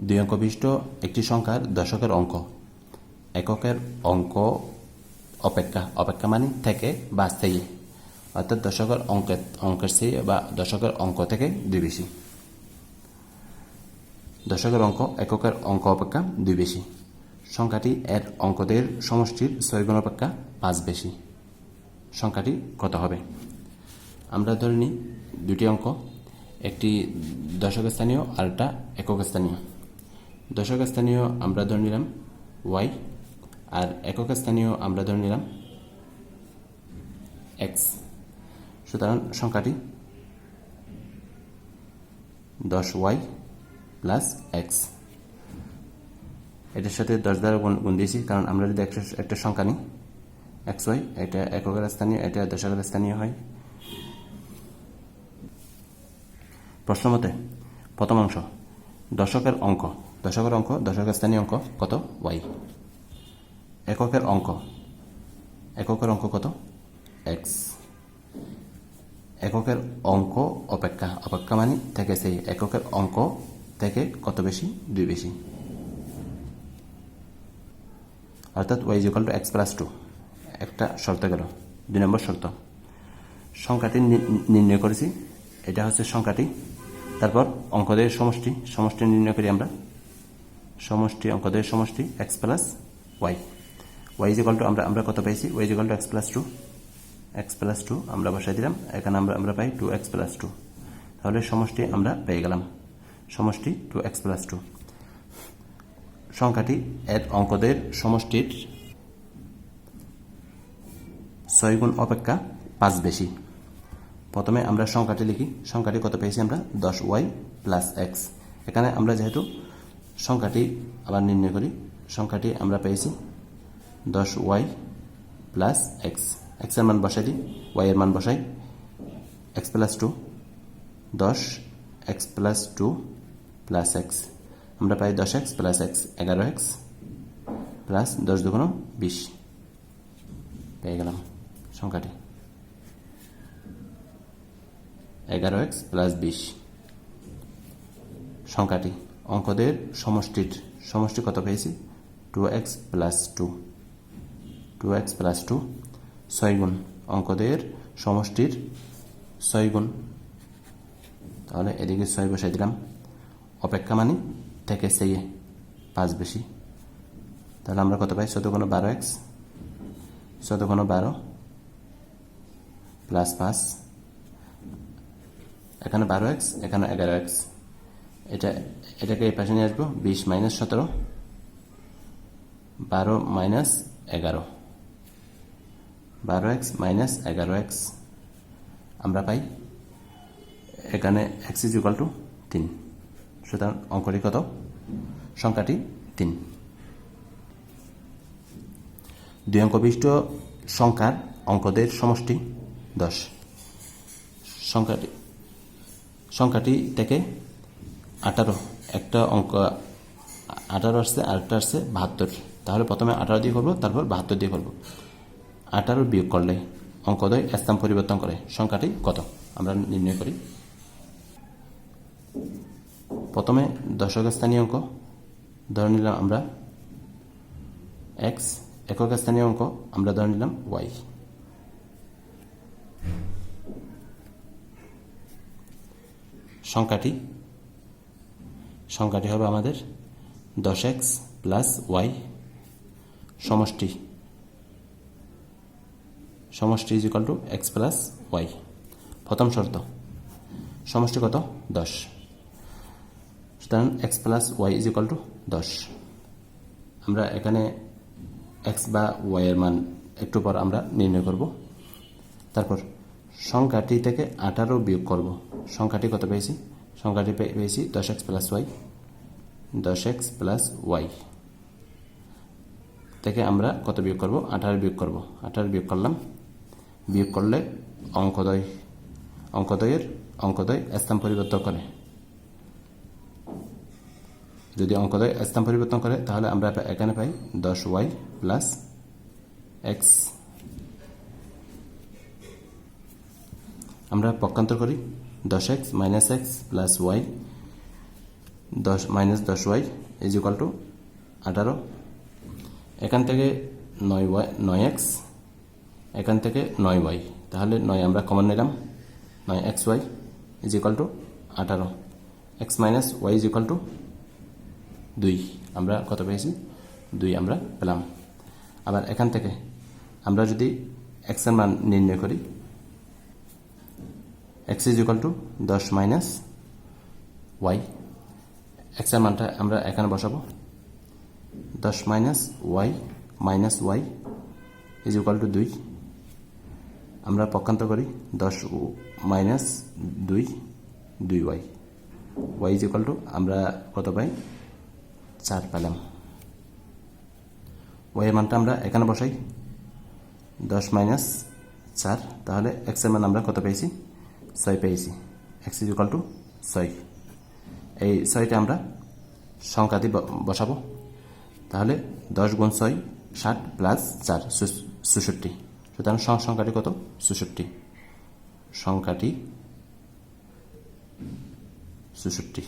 দুই অঙ্ক বিশিষ্ট, একটি সংখ্যার দশকের অঙ্ক। এককের অঙ্ক অপেক্ষা অপেক্ষা মানে থেকে বা স্থায়ী, অর্থাৎ দশকের অঙ্কের অঙ্কের চেয়ে বা দশকের অঙ্ক থেকে দুই বেশি। দশকের অঙ্ক, এককের অঙ্ক অপেক্ষা দুই বেশি। সংখ্যাটি এর অঙ্কদের সমষ্টির ছয় গুণ অপেক্ষা পাঁচ বেশি। সংখ্যাটি কত হবে? আমরা ধরে নিই দুটি অঙ্ক, একটি দশক স্থানীয় আর একটা একক স্থানীয়। দশক স্থানীয় আমরা ধরে নিলাম ওয়াই আর একক স্থানীয় আমরা ধরে নিলাম এক্স সুতরাং সংখ্যাটি দশ ওয়াই প্লাস এক্স এটার সাথে দশ দ্বারা গুণ দিয়েছি, কারণ আমরা যদি একটা একটা সংখ্যা নিই এক্স ওয়াই এটা এককের স্থানীয়, এটা দশকের স্থানীয় হয়। প্রশ্ন মতে, প্রথম অংশ, দশকের অঙ্ক। দশকের অঙ্ক, দশকের স্থানীয় অঙ্ক কত? ওয়াই। এককের অঙ্ক। এককের অঙ্ক কত? এক্স। এককের অঙ্ক অপেক্ষা। অপেক্ষা মানে থেকে সেই এককের অঙ্ক থেকে কত বেশি? দুই বেশি। অর্থাৎ y is equal to x plus two. একটা শর্ত গেল। দুই নম্বর শর্ত। সংখ্যাটি নির্ণয় করেছি। এটা হচ্ছে সংখ্যাটি। তারপর অঙ্কদের সমষ্টি। সমষ্টি নির্ণয় করি আমরা। সমষ্টি, অঙ্কদের সমষ্টি x plus y y is equal to আমরা আমরা কত পাইছি? Y is equal to x plus two x plus two আমরা বসাই দিলাম। এখানে আমরা আমরা পাই টু এক্স প্লাস টু তাহলে সমষ্টি আমরা পেয়ে গেলাম। সমষ্টি টু এক্স প্লাস টু সংখ্যাটি এর অঙ্কদের সমষ্টির ছয় গুণ অপেক্ষা পাঁচ বেশি। প্রথমে আমরা সংখ্যাটি লিখি। সংখ্যাটি কত পেয়েছি আমরা? দশ ওয়াই প্লাস এক্স এখানে আমরা যেহেতু সংখ্যাটি আবার নির্ণয় করি। সংখ্যাটি আমরা পেয়েছি দশ ওয়াই প্লাস এক্স। এক্সের মান বসাই দিই, ওয়াই এর মান বসাই। এক্স প্লাস টু, দশ x plus two plus x. আমরা পাই দশ এক্স প্লাস এক্স, এগারো এক্স প্লাস দশ দুগুণ বিশ। পেয়ে গেলাম সংখ্যাটি। এগারো এক্স প্লাস বিশ। সংখ্যাটি। অঙ্কদের সমষ্টির, সমষ্টি কত পেয়েছি? Two x plus two two x plus two ছয় গুণ। অঙ্কদের সমষ্টির ছয় গুণ। তাহলে এদিকে ছয় বসাই দিলাম। অপেক্ষা মানে থেকে সেই পাঁচ বেশি। তাহলে আমরা কত পাই? চোদ্দ কোনো বারো এক্স চোদ্দ কোনো বারো প্লাস পাঁচ। এখানে বারো এক্স এখানে এগারো এক্স এটা, এটাকে এই পাশে নিয়ে আসব, বিশ মাইনাস সতেরো, বারো মাইনাস এগারো। বারো এক্স মাইনাস এগারো এক্স, আমরা পাই এখানে এক্স ইজ ইকাল টু তিন। সুতরাং অঙ্কটি কত? সংখ্যাটি তিন। দুই অঙ্ক বিশিষ্ট সংখ্যার অঙ্কদের সমষ্টি দশ। সংখ্যাটি সংখ্যাটি থেকে আঠারো। একটা অঙ্ক, আঠারো আসছে, আরেকটা আসছে বাহাত্তর। তাহলে প্রথমে আঠারো দিয়ে করব, তারপর বাহাত্তর দিয়ে করব। আঠারো বিয়োগ করলে অঙ্কদয় স্থান পরিবর্তন করে। সংখ্যাটি কত? আমরা নির্ণয় করি। প্রথমে দশক স্থানীয় অঙ্ক। ধরে নিলাম আমরা এক্স একক স্থানীয় অঙ্ক। আমরা ধরে নিলাম ওয়াই। সংখ্যাটি সংখ্যাটি হবে আমাদের দশ এক্স প্লাস ওয়াই সমষ্টি। সমষ্টি is equal to x plus y. প্রথম শর্ত, সমষ্টি কত? দশ। সুতরাং x plus y is equal to দশ। আমরা এখানে এক্স বা ওয়াইয়ের মান একটু পর আমরা নির্ণয় করব। তারপর সংখ্যাটি থেকে আঠারো বিয়োগ করব। সংখ্যাটি কত পেয়েছি? সংখ্যাটি পেয়েছি দশ এক্স প্লাস ওয়াই। দশ এক্স প্লাস ওয়াই। থেকে আমরা কত বিয়োগ করব? আঠারো বিয়োগ করব। আঠারো বিয়োগ করলাম। বিয়োগ করলে অঙ্কদয় অঙ্কদয়ের অঙ্কদয় স্থান পরিবর্তন করে। যদি অঙ্কদয় স্থান পরিবর্তন করে, তাহলে আমরা এখানে পাই দশ ওয়াই প্লাস এক্স। আমরা পক্ষান্তর করি। দশ x minus x plus y দশ মাইনাস দশ ওয়াই ইজ ইকাল টু আঠারো। এখান থেকে নয় ওয়াই নয় এক্স এখান থেকে নয় ওয়াই তাহলে নয় আমরা কমন নিলাম। নয় x y is equal to আঠারো। X minus y is equal to দুই। আমরা কত পেয়েছি? দুই আমরা পেলাম। আবার এখান থেকে আমরা যদি এক্সের মান নির্ণয় করি এক্স ইজ ইকাল টু দশ মাইনাস ওয়াই এক্সের মানটা আমরা এখানে বসাবো। দশ minus y minus y is equal to দুই। আমরা পক্ষান্ত করি দশ মাইনাস দুই দুই y. Y is equal to আমরা কত পাই? চার পেলাম। ওয়াইয়ের মানটা আমরা এখানে বসাই। দশ মাইনাস চার, তাহলে এক্সের মান আমরা কত পেয়েছি? ছয় পেয়েছি। এক্স ইজ ইকাল টু ছয়। এই ছয়টা আমরা সংখ্যা দিয়ে বসাবো। তাহলে দশ গুণ ছয়, ষাট প্লাস চার চৌষট্টি সুতরাং সংখ্যাটি কত? চৌষট্টি সংখ্যাটি চৌষট্টি